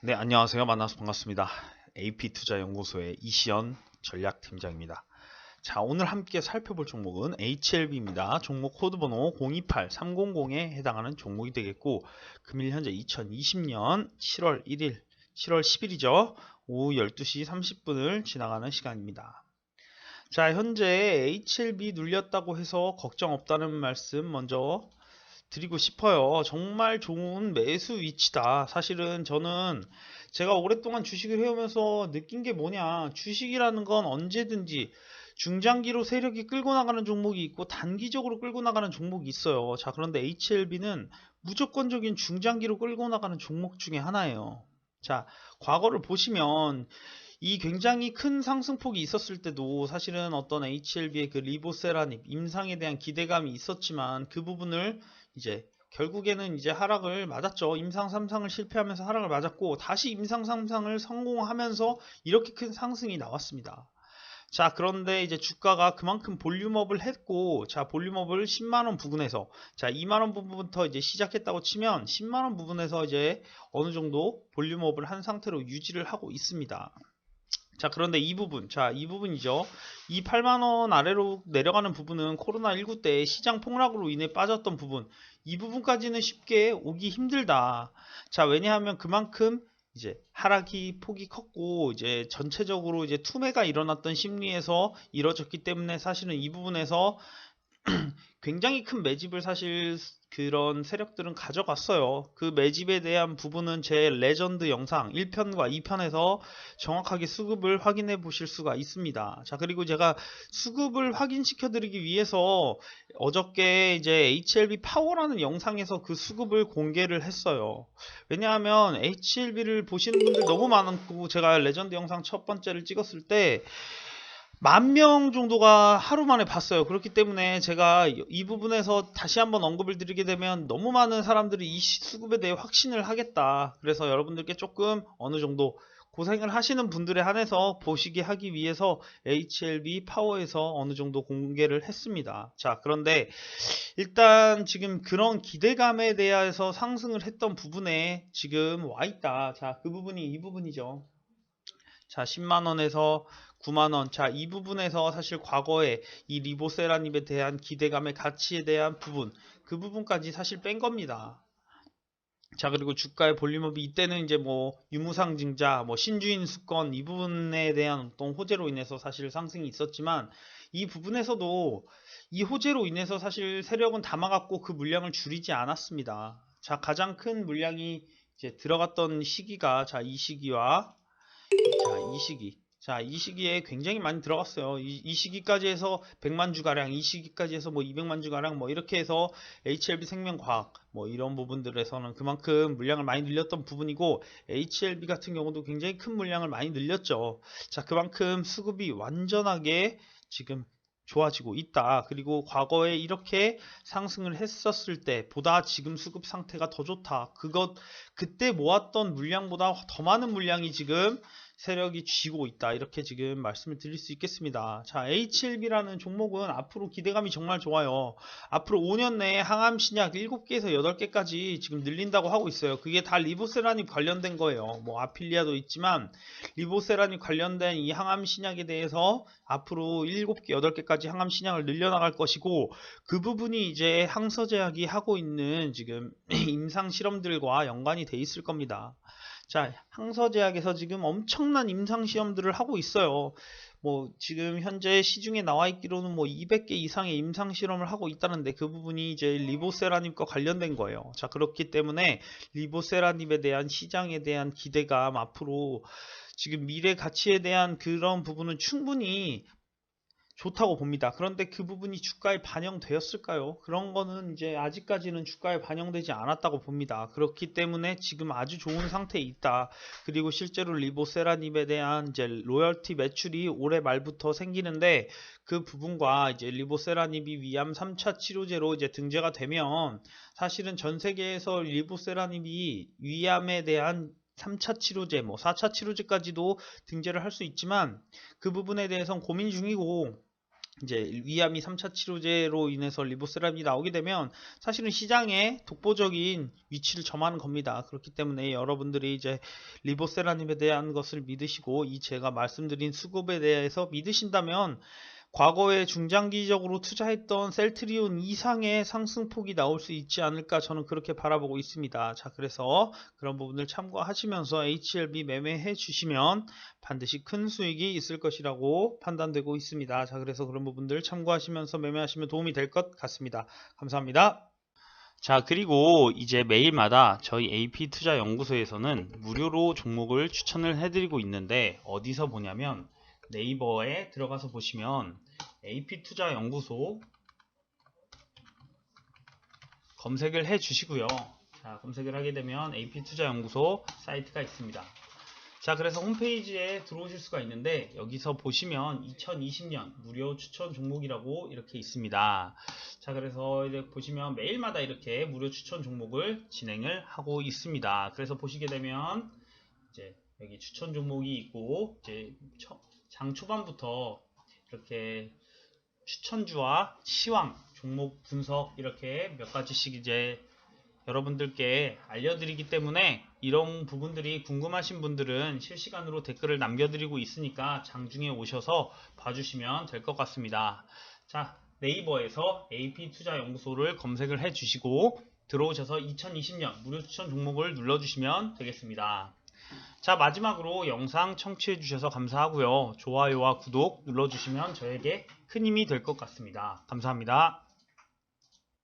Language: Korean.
네, 안녕하세요. 만나서 반갑습니다. AP투자연구소의 이시연 전략팀장입니다. 자, 오늘 함께 살펴볼 종목은 HLB입니다. 종목 코드번호 028300에 해당하는 종목이 되겠고, 금일 현재 2020년 7월 1일, 7월 10일이죠. 오후 12시 30분을 지나가는 시간입니다. 자, 현재 HLB 눌렸다고 해서 걱정 없다는 말씀 먼저 드리고 싶어요. 정말 좋은 매수 위치다. 사실은 저는 제가 오랫동안 주식을 해오면서 느낀 게 뭐냐. 주식이라는 건 언제든지 중장기로 세력이 끌고 나가는 종목이 있고 단기적으로 끌고 나가는 종목이 있어요. 자, 그런데 HLB는 무조건적인 중장기로 끌고 나가는 종목 중에 하나예요. 자, 과거를 보시면 이 굉장히 큰 상승폭이 있었을 때도 사실은 어떤 HLB의 그 리보세라닙 임상에 대한 기대감이 있었지만 그 부분을 이제 결국에는 이제 하락을 맞았죠. 임상 3상을 실패하면서 하락을 맞았고 다시 임상 3상을 성공하면서 이렇게 큰 상승이 나왔습니다. 자, 그런데 이제 주가가 그만큼 볼륨업을 했고, 자, 볼륨업을 10만원 부분에서, 자, 2만원 부분부터 이제 시작했다고 치면, 10만원 부분에서 이제 어느 정도 볼륨업을 한 상태로 유지를 하고 있습니다. 자, 그런데 이 부분, 자, 이 부분이죠. 이 8만원 아래로 내려가는 부분은 코로나19 때 시장 폭락으로 인해 빠졌던 부분, 이 부분까지는 쉽게 오기 힘들다. 자, 왜냐하면 그만큼 이제 하락이 폭이 컸고 이제 전체적으로 이제 투매가 일어났던 심리에서 이뤄졌기 때문에 사실은 이 부분에서 굉장히 큰 매집을 사실 그런 세력들은 가져갔어요. 그 매집에 대한 부분은 제 레전드 영상 1편과 2편에서 정확하게 수급을 확인해 보실 수가 있습니다. 자, 그리고 제가 수급을 확인시켜 드리기 위해서 어저께 이제 HLB 파워라는 영상에서 그 수급을 공개를 했어요. 왜냐하면 HLB를 보시는 분들 너무 많고 제가 레전드 영상 첫 번째를 찍었을 때 만 명 정도가 하루 만에 봤어요. 그렇기 때문에 제가 이 부분에서 다시 한번 언급을 드리게 되면 너무 많은 사람들이 이 수급에 대해 확신을 하겠다. 그래서 여러분들께 조금 어느 정도 고생을 하시는 분들에 한해서 보시게 하기 위해서 HLB 파워에서 어느 정도 공개를 했습니다. 자, 그런데 일단 지금 그런 기대감에 대해서 상승을 했던 부분에 지금 와 있다. 자, 그 부분이 이 부분이죠. 자, 10만원에서 9만원. 자, 이 부분에서 사실 과거에 이 리보세라님에 대한 기대감의 가치에 대한 부분, 그 부분까지 사실 뺀 겁니다. 자, 그리고 주가의 볼륨업이 이때는 이제 뭐 유무상증자, 뭐 신주인 수권 이 부분에 대한 어떤 호재로 인해서 사실 상승이 있었지만 이 부분에서도 이 호재로 인해서 사실 세력은 담아갖고 그 물량을 줄이지 않았습니다. 자, 가장 큰 물량이 이제 들어갔던 시기가 자, 이 시기와 자, 이 시기. 자, 이 시기에 굉장히 많이 들어갔어요. 이, 이 시기까지 해서 100만 주가량, 이 시기까지 해서 뭐 200만 주가량, 뭐 이렇게 해서 HLB 생명과학, 뭐 이런 부분들에서는 그만큼 물량을 많이 늘렸던 부분이고, HLB 같은 경우도 굉장히 큰 물량을 많이 늘렸죠. 자, 그만큼 수급이 완전하게 지금 좋아지고 있다. 그리고 과거에 이렇게 상승을 했었을 때 보다 지금 수급 상태가 더 좋다. 그것 그때 모았던 물량보다 더 많은 물량이 지금 세력이 쥐고 있다. 이렇게 지금 말씀을 드릴 수 있겠습니다. 자, HLB라는 종목은 앞으로 기대감이 정말 좋아요. 앞으로 5년 내에 항암 신약 7개에서 8개까지 지금 늘린다고 하고 있어요. 그게 다 리보세라닙 관련된 거예요. 뭐 아필리아도 있지만 리보세라닙 관련된 이 항암 신약에 대해서 앞으로 7개, 8개까지 항암 신약을 늘려나갈 것이고 그 부분이 이제 항서제약이 하고 있는 지금 임상 실험들과 연관이 돼 있을 겁니다. 자, 항서제약에서 지금 엄청난 임상 시험들을 하고 있어요. 뭐 지금 현재 시중에 나와 있기로는 뭐 200개 이상의 임상 실험을 하고 있다는데 그 부분이 이제 리보세라님과 관련된 거예요. 자, 그렇기 때문에 리보세라님에 대한 시장에 대한 기대감 앞으로 지금 미래 가치에 대한 그런 부분은 충분히 좋다고 봅니다. 그런데 그 부분이 주가에 반영되었을까요? 그런 거는 이제 아직까지는 주가에 반영되지 않았다고 봅니다. 그렇기 때문에 지금 아주 좋은 상태에 있다. 그리고 실제로 리보세라님에 대한 이제 로열티 매출이 올해 말부터 생기는데 그 부분과 이제 리보세라님이 위암 3차 치료제로 이제 등재가 되면 사실은 전 세계에서 리보세라님이 위암에 대한 3차 치료제, 뭐 4차 치료제까지도 등재를 할 수 있지만 그 부분에 대해서는 고민 중이고 이제 위암이 3차 치료제로 인해서 리보세라믹이 나오게 되면 사실은 시장에 독보적인 위치를 점하는 겁니다. 그렇기 때문에 여러분들이 이제 리보세라님에 대한 것을 믿으시고 이 제가 말씀드린 수급에 대해서 믿으신다면 과거에 중장기적으로 투자했던 셀트리온 이상의 상승폭이 나올 수 있지 않을까 저는 그렇게 바라보고 있습니다. 자, 그래서 그런 부분을 참고하시면서 HLB 매매해 주시면 반드시 큰 수익이 있을 것이라고 판단되고 있습니다. 자, 그래서 그런 부분들 참고하시면서 매매하시면 도움이 될 것 같습니다. 감사합니다. 자, 그리고 이제 매일마다 저희 AP 투자 연구소에서는 무료로 종목을 추천을 해드리고 있는데 어디서 보냐면 네이버에 들어가서 보시면 AP 투자 연구소 검색을 해 주시고요. 자, 검색을 하게 되면 AP 투자 연구소 사이트가 있습니다. 자, 그래서 홈페이지에 들어오실 수가 있는데 여기서 보시면 2020년 무료 추천 종목이라고 이렇게 있습니다. 자, 그래서 이제 보시면 매일마다 이렇게 무료 추천 종목을 진행을 하고 있습니다. 그래서 보시게 되면 이제 여기 추천 종목이 있고 이제 처- 장 초반부터 이렇게 추천주와 시황 종목 분석 이렇게 몇 가지씩 이제 여러분들께 알려드리기 때문에 이런 부분들이 궁금하신 분들은 실시간으로 댓글을 남겨드리고 있으니까 장중에 오셔서 봐주시면 될 것 같습니다. 자, 네이버에서 AP투자연구소를 검색을 해주시고 들어오셔서 2020년 무료 추천 종목을 눌러주시면 되겠습니다. 자, 마지막으로 영상 청취해 주셔서 감사하고요. 좋아요와 구독 눌러주시면 저에게 큰 힘이 될 것 같습니다. 감사합니다.